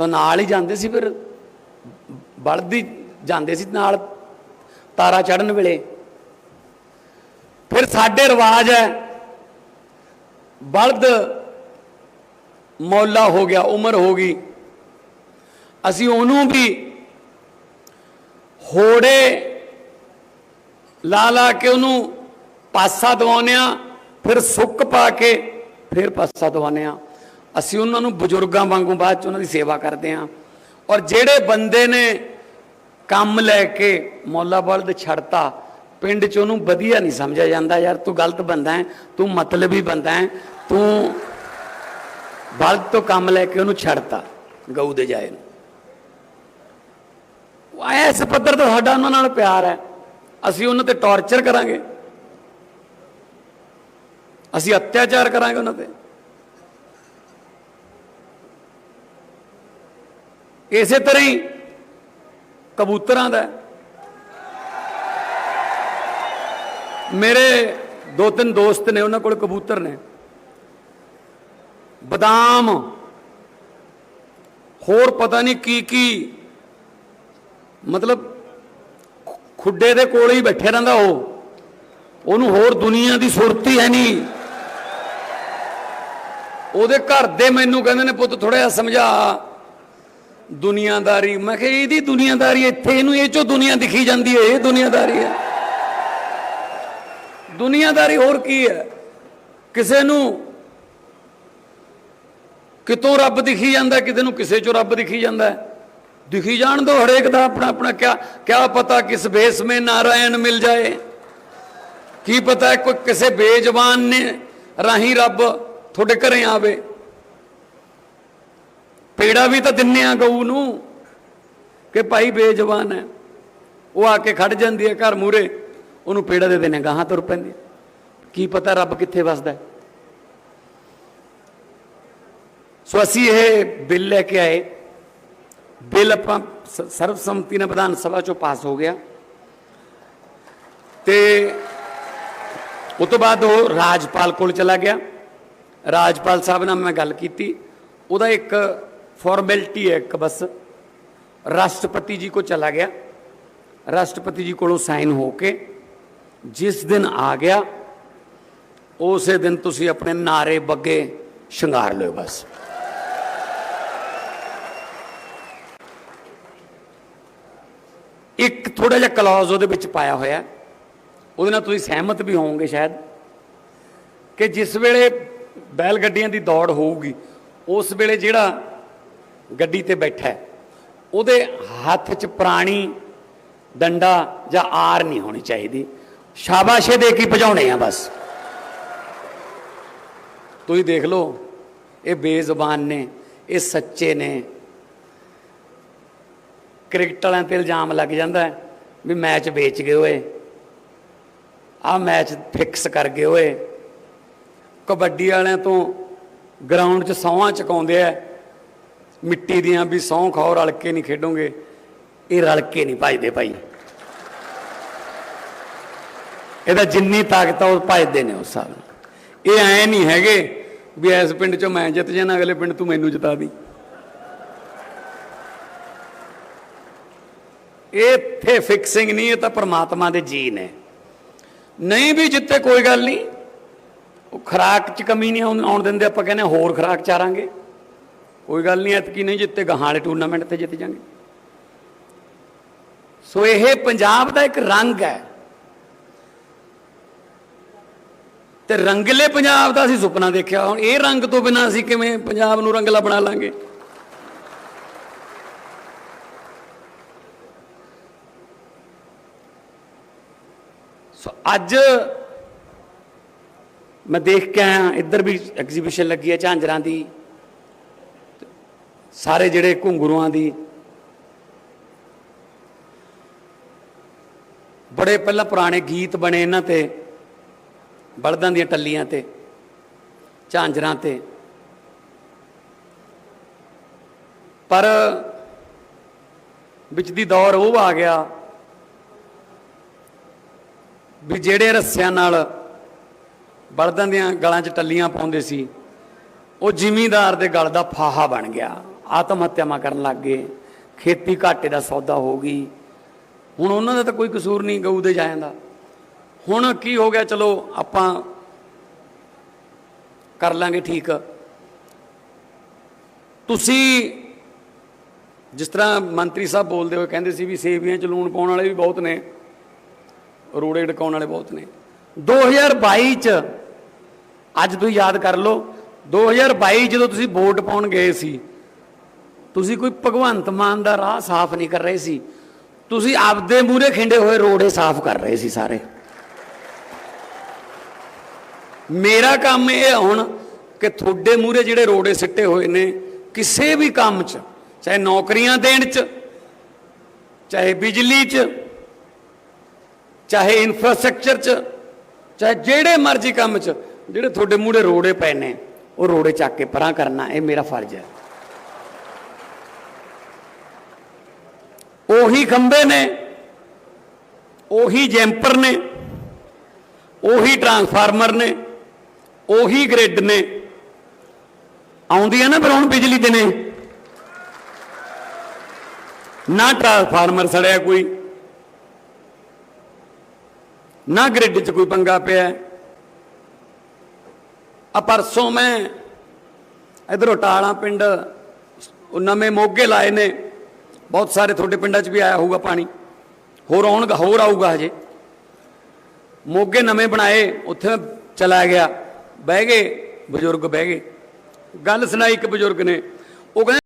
ਤਾਂ ਨਾਲ ਹੀ ਜਾਂਦੇ ਸੀ ਫਿਰ, ਬਲਦੀ ਜਾਂਦੇ ਸੀ ਨਾਲ ਤਾਰਾ ਚੜਨ ਵੇਲੇ। ਫਿਰ ਸਾਡੇ ਰਿਵਾਜ ਹੈ, ਬਲਦ ਮੌਲਾ ਹੋ ਗਿਆ, ਉਮਰ ਹੋ ਗਈ। ਅਸੀਂ ਉਹਨੂੰ ਵੀ ਹੋੜੇ ਲਾ ਲਾ ਕੇ ਉਹਨੂੰ ਪਾਸਾ ਦਵਾਉਂਦੇ ਆ ਫਿਰ ਸੁੱਕ ਪਾ ਕੇ ਫਿਰ ਪਾਸਾ ਦਵਾਉਂਦੇ ਆ ਅਸੀਂ ਉਹਨਾਂ ਨੂੰ ਬਜ਼ੁਰਗਾਂ ਵਾਂਗੂ ਬਾਅਦ ਚ ਉਹਨਾਂ ਦੀ ਸੇਵਾ ਕਰਦੇ ਆ ਔਰ ਜਿਹੜੇ ਬੰਦੇ ਨੇ ਕੰਮ ਲੈ ਕੇ ਮੌਲਾ ਬਲਦ ਛੱਡਤਾ, ਪਿੰਡ ਚ ਉਹਨੂੰ ਵਧੀਆ ਨਹੀਂ ਸਮਝਿਆ ਜਾਂਦਾ, ਯਾਰ ਤੂੰ ਗਲਤ ਬੰਦਾ ਹੈ, ਤੂੰ ਮਤਲਬੀ ਬੰਦਾ ਹੈ, ਤੂੰ ਬਲਦ ਤੋਂ ਕੰਮ ਲੈ ਕੇ ਉਹਨੂੰ ਛੱਡਤਾ, ਗਊ ਦੇ ਜਾਏ ਨੂੰ। ਇਸ ਪੱਧਰ ਤੇ ਸਾਡਾ ਉਹਨਾਂ ਨਾਲ ਪਿਆਰ ਹੈ। ਅਸੀਂ ਉਹਨਾਂ ਤੇ ਟੌਰਚਰ ਕਰਾਂਗੇ। ਅਸੀਂ ਅਤਿਆਚਾਰ ਕਰਾਂਗੇ ਉਹਨਾਂ ਤੇ। ਇਸੇ ਤਰ੍ਹਾਂ ਹੀ ਕਬੂਤਰਾਂ ਦਾ। ਮੇਰੇ ਦੋ ਤਿੰਨ ਦੋਸਤ ਨੇ, ਉਹਨਾਂ ਕੋਲ ਕਬੂਤਰ ਨੇ। ਬਦਾਮ, ਹੋਰ ਪਤਾ ਨਹੀਂ ਕੀ ਕੀ, ਮਤਲਬ ਖੁੱਡੇ ਦੇ ਕੋਲ ਹੀ ਬੈਠੇ ਰਹਿੰਦਾ ਉਹ। ਉਹਨੂੰ ਹੋਰ ਦੁਨੀਆ ਦੀ ਸੁਰਤੀ ਹੈ ਨਹੀਂ ਉਹਦੇ ਘਰ ਦੇ ਮੈਨੂੰ ਕਹਿੰਦੇ ਨੇ, ਪੁੱਤ ਥੋੜਾ ਜਿਹਾ ਸਮਝਾ। ਦੁਨੀਆਦਾਰੀ, ਮੈਂ ਕਿਹਾ, ਇਹਦੀ ਦੁਨੀਆਦਾਰੀ ਇੱਥੇ, ਇਹਨੂੰ ਇਹ ਚੋਂ ਦੁਨੀਆ ਦਿਖੀ ਜਾਂਦੀ ਹੈ, ਇਹ ਦੁਨੀਆਦਾਰੀ ਹੈ। ਦੁਨੀਆਦਾਰੀ ਹੋਰ ਕੀ ਹੈ? ਕਿਸੇ ਨੂੰ ਕਿਤੋਂ ਰੱਬ ਦਿਖੀ ਜਾਂਦਾ ਕਿਤੇ ਨੂੰ ਕਿਸੇ ਚੋਂ ਰੱਬ ਦਿਖੀ ਜਾਂਦਾ ਦਿਖੀ ਜਾਣ ਦੋ ਹਰੇਕ ਦਾ ਆਪਣਾ ਆਪਣਾ, ਕਿਆ ਕਿਆ ਪਤਾ ਕਿਸ ਬੇਸ ਮੇ ਨਾਰਾਇਣ ਮਿਲ ਜਾਏ। ਕੀ ਪਤਾ ਕੋਈ ਕਿਸੇ ਬੇਜ਼ਬਾਨ ਨੇ ਰਾਹੀਂ ਰੱਬ ਤੁਹਾਡੇ ਘਰੇ ਆਵੇ। ਪੇੜਾ ਵੀ ਤਾਂ ਦਿੰਨੇ ਆ ਗਊ ਨੂੰ ਕਿ ਭਾਈ ਬੇਜਵਾਨ ਹੈ। ਉਹ ਆ ਕੇ ਖੜ ਜਾਂਦੀ ਹੈ ਘਰ ਮੂਰੇ ਉਹਨੂੰ ਪੇੜਾ ਦੇ ਦੇਣੇ ਗਾਹਾਂ ਤੁਰ ਪੈਂਦੀ ਕੀ ਪਤਾ ਰੱਬ ਕਿੱਥੇ ਵਸਦਾ ਸੋ ਅਸੀਂ ਇਹ ਬਿੱਲ ਲੈ ਕੇ ਆਏ। ਬਿੱਲ ਆਪਾਂ ਸ- ਸਰਬਸੰਮਤੀ ਨਾਲ ਵਿਧਾਨ ਸਭਾ ਚੋਂ ਪਾਸ ਹੋ ਗਿਆ। ਤੇ ਉਸ ਤੋਂ ਬਾਅਦ ਉਹ ਰਾਜਪਾਲ ਕੋਲ ਚਲਾ ਗਿਆ। ਰਾਜਪਾਲ ਸਾਹਿਬ ਨਾਲ ਮੈਂ ਗੱਲ ਕੀਤੀ। ਉਹਦਾ ਇੱਕ ਫਾਰਮੈਲਿਟੀ ਹੈ ਇੱਕ ਬਸ। ਰਾਸ਼ਟਰਪਤੀ ਜੀ ਕੋ ਚਲਾ ਗਿਆ। ਰਾਸ਼ਟਰਪਤੀ ਜੀ ਕੋਲੋਂ ਸਾਈਨ ਹੋ ਕੇ ਜਿਸ ਦਿਨ ਆ ਗਿਆ, ਉਸੇ ਦਿਨ ਤੁਸੀਂ ਆਪਣੇ ਨਾਰੇ ਬੱਗੇ ਸ਼ਿੰਗਾਰ ਲਿਓ ਬਸ। ਇੱਕ ਥੋੜਾ ਜਿਹਾ ਕਲੌਜ਼ ਉਹਦੇ ਵਿੱਚ ਪਾਇਆ ਹੋਇਆ। ਉਹਦੇ ਨਾਲ ਤੁਸੀਂ ਸਹਿਮਤ ਵੀ ਹੋਵੋਗੇ ਸ਼ਾਇਦ ਕਿ ਜਿਸ ਵੇਲੇ ਬੈਲ ਗੱਡੀਆਂ ਦੀ ਦੌੜ ਹੋਊਗੀ, ਉਸ ਵੇਲੇ ਜਿਹੜਾ ਗੱਡੀ ਤੇ ਬੈਠਾ ਉਹਦੇ ਹੱਥ 'ਚ ਪੁਰਾਣੀ ਡੰਡਾ ਜਾਂ ਆਰ ਨਹੀਂ ਹੋਣੀ ਚਾਹੀਦੀ। ਸ਼ਾਬਾਸ਼ੇ ਦੇ ਕੇ ਭਜਾਉਣੇ ਆ ਬਸ। ਤੁਸੀਂ ਦੇਖ ਲਓ, ਇਹ ਬੇਜ਼ੁਬਾਨ ਨੇ, ਇਹ ਸੱਚੇ ਨੇ। ਕ੍ਰਿਕਟ ਵਾਲਿਆਂ ਤੇ ਇਲਜ਼ਾਮ ਲੱਗ ਜਾਂਦਾ ਵੀ ਮੈਚ ਵੇਚ ਗਏ ਓਏ ਆਹ ਮੈਚ ਫਿਕਸ ਕਰ ਗਏ ਓਏ ਕਬੱਡੀ ਵਾਲਿਆਂ ਤੋਂ ਗਰਾਊਂਡ 'ਚ ਸੌਹਾਂ ਚਕਾਉਂਦੇ ਆ। ਮਿੱਟੀ ਦੀਆਂ ਵੀ ਸੌਂ ਖਾਓ, ਰਲ ਕੇ ਨਹੀਂ ਖੇਡੋਗੇ। ਇਹ ਰਲ ਕੇ ਨਹੀਂ ਭਜਦੇ ਭਾਈ। ਇਹਦਾ ਜਿੰਨੀ ਤਾਕਤ ਆ, ਉਹ ਭਜਦੇ ਨੇ ਉਸ ਸਾਲ ਇਹ ਐ ਨਹੀਂ ਹੈਗੇ ਵੀ ਇਸ ਪਿੰਡ 'ਚੋਂ ਮੈਂ ਜਿੱਤ ਜਾਣਾ, ਅਗਲੇ ਪਿੰਡ ਤੂੰ ਮੈਨੂੰ ਜਿਤਾ ਦੀ। ਇਹ ਇੱਥੇ ਫਿਕਸਿੰਗ ਨਹੀਂ, ਇਹ ਤਾਂ ਪਰਮਾਤਮਾ ਦੇ ਜੀ ਨੇ ਨਹੀਂ ਵੀ ਜਿੱਤੇ ਕੋਈ ਗੱਲ ਨਹੀਂ। ਉਹ ਖਰਾਕ 'ਚ ਕਮੀ ਨਹੀਂ ਆਉਣ ਆਉਣ ਦਿੰਦੇ, ਆਪਾਂ ਕਹਿੰਦੇ ਹੋਰ ਖਰਾਕ ਚਾਰਾਂਗੇ। ਕੋਈ ਗੱਲ ਨਹੀਂ, ਐਤਕੀ ਨਹੀਂ ਜਿੱਤੇ ਗਾਹਾਂ ਟੂਰਨਾਮੈਂਟ ਤੇ ਜਿੱਤ ਜਾਣਗੇ ਸੋ ਇਹ ਪੰਜਾਬ ਦਾ ਇੱਕ ਰੰਗ ਹੈ। ਤੇ ਰੰਗਲੇ ਪੰਜਾਬ ਦਾ ਅਸੀਂ ਸੁਪਨਾ ਦੇਖਿਆ। ਹੁਣ ਇਹ ਰੰਗ ਤੋਂ ਬਿਨਾਂ ਅਸੀਂ ਕਿਵੇਂ ਪੰਜਾਬ ਨੂੰ ਰੰਗਲਾ ਬਣਾ ਲਾਂਗੇ? ਸੋ ਅੱਜ ਮੈਂ ਦੇਖ ਕੇ ਆਇਆ। ਇੱਧਰ ਵੀ ਐਗਜ਼ੀਬਿਸ਼ਨ ਲੱਗੀ ਹੈ ਝਾਂਜਰਾਂ ਦੀ। ਸਾਰੇ ਜਿਹੜੇ ਘੁੰਗਰੂਆਂ ਦੀ ਬੜੇ ਪਹਿਲਾਂ ਪੁਰਾਣੇ ਗੀਤ ਬਣੇ ਇਹਨਾਂ ਤੇ, ਬਲਦਾਂ ਦੀਆਂ ਟੱਲੀਆਂ ਤੇ, ਝਾਂਜਰਾਂ ਤੇ। ਪਰ ਵਿੱਚ ਦੀ ਦੌਰ ਉਹ ਆ ਗਿਆ ਵੀ ਜਿਹੜੇ ਰੱਸਿਆਂ ਨਾਲ ਬਲਦਾਂ ਦੀਆਂ ਗਲਾਂ 'ਚ ਟੱਲੀਆਂ ਪਾਉਂਦੇ ਸੀ, ਉਹ ਜ਼ਿਮੀਂਦਾਰ ਦੇ ਗਲ ਦਾ ਫਾਹਾ ਬਣ ਗਿਆ। ਆਤਮ ਹੱਤਿਆਵਾਂ ਕਰਨ ਲੱਗ ਗਏ। ਖੇਤੀ ਘਾਟੇ ਦਾ ਸੌਦਾ ਹੋ ਗਈ। ਹੁਣ ਉਹਨਾਂ ਦਾ ਤਾਂ ਕੋਈ ਕਸੂਰ ਨਹੀਂ ਗਊ ਦੇ ਜਾਇਆਂ ਦਾ। ਹੁਣ ਕੀ ਹੋ ਗਿਆ? ਚਲੋ ਆਪਾਂ ਕਰ ਲਾਂਗੇ ਠੀਕ। ਤੁਸੀਂ ਜਿਸ ਤਰ੍ਹਾਂ ਮੰਤਰੀ ਸਾਹਿਬ ਬੋਲਦੇ ਹੋਏ ਕਹਿੰਦੇ ਸੀ ਵੀ ਸੇਵੀਆਂ ਚ ਲੂਣ ਪਾਉਣ ਵਾਲੇ ਵੀ ਬਹੁਤ ਨੇ, ਰੋੜੇ ਡਕਾਉਣ ਵਾਲੇ ਬਹੁਤ ਨੇ। 2022 ਚ ਅੱਜ ਤੁਸੀਂ ਯਾਦ ਕਰ ਲਓ 2022 ਜਦੋਂ ਤੁਸੀਂ ਵੋਟ ਪਾਉਣ ਗਏ ਸੀ ਤੁਸੀਂ ਕੋਈ ਭਗਵੰਤ ਮਾਨ ਦਾ ਰਾਹ ਸਾਫ਼ ਨਹੀਂ ਕਰ ਰਹੇ ਸੀ। ਤੁਸੀਂ ਆਪਦੇ ਮੂਹਰੇ ਖਿੰਡੇ ਹੋਏ ਰੋੜੇ ਸਾਫ਼ ਕਰ ਰਹੇ ਸੀ ਸਾਰੇ। ਮੇਰਾ ਕੰਮ ਇਹ ਆ ਹੁਣ ਕਿ ਤੁਹਾਡੇ ਮੂਹਰੇ ਜਿਹੜੇ ਰੋੜੇ ਸਿੱਟੇ ਹੋਏ ਨੇ, ਕਿਸੇ ਵੀ ਕੰਮ 'ਚ, ਚਾਹੇ ਨੌਕਰੀਆਂ ਦੇਣ 'ਚ, ਚਾਹੇ ਬਿਜਲੀ 'ਚ, ਚਾਹੇ ਇਨਫਰਾਸਟ੍ਰਕਚਰ 'ਚ, ਚਾਹੇ ਜਿਹੜੇ ਮਰਜ਼ੀ ਕੰਮ 'ਚ, ਜਿਹੜੇ ਤੁਹਾਡੇ ਮੂਹਰੇ ਰੋੜੇ ਪਏ ਨੇ, ਉਹ ਰੋੜੇ ਚੱਕ ਕੇ ਪਰਾਂ ਕਰਨਾ, ਇਹ ਮੇਰਾ ਫਰਜ਼ ਹੈ। ਉਹੀ ਖੰਬੇ ਨੇ, ਉਹੀ ਜੈਂਪਰ ਨੇ, ਉਹੀ ਟਰਾਂਸਫਾਰਮਰ ਨੇ, ਉਹੀ ਗ੍ਰਿਡ ਨੇ। ਆਉਂਦੀ ਹੈ ਨਾ ਪਰ ਹੁਣ ਬਿਜਲੀ ਦਿਨੇ ਨਾ। ਟਰਾਂਸਫਾਰਮਰ ਸੜਿਆ ਕੋਈ, ਨਾ ਗ੍ਰਿਡ 'ਚ ਕੋਈ ਪੰਗਾ ਪਿਆ। ਆ ਪਰਸੋਂ ਮੈਂ ਇਧਰੋਂ ਟਾਲਾ ਪਿੰਡ ਨਵੇਂ ਮੋਗੇ ਲਾਏ ਨੇ। ਬਹੁਤ ਸਾਰੇ ਤੁਹਾਡੇ ਪਿੰਡਾਂ 'ਚ ਵੀ ਆਇਆ ਹੋਊਗਾ ਪਾਣੀ। ਹੋਰ ਆਉਣਗਾ, ਹੋਰ ਆਊਗਾ ਹਜੇ। ਮੋਗੇ ਨਵੇਂ ਬਣਾਏ, ਉੱਥੇ ਚਲਾ ਗਿਆ। ਬਹਿ ਗਏ, ਬਜ਼ੁਰਗ ਬਹਿ ਗਏ। ਗੱਲ ਸੁਣਾਈ ਇੱਕ ਬਜ਼ੁਰਗ ਨੇ। ਉਹ ਕਹਿੰਦੇ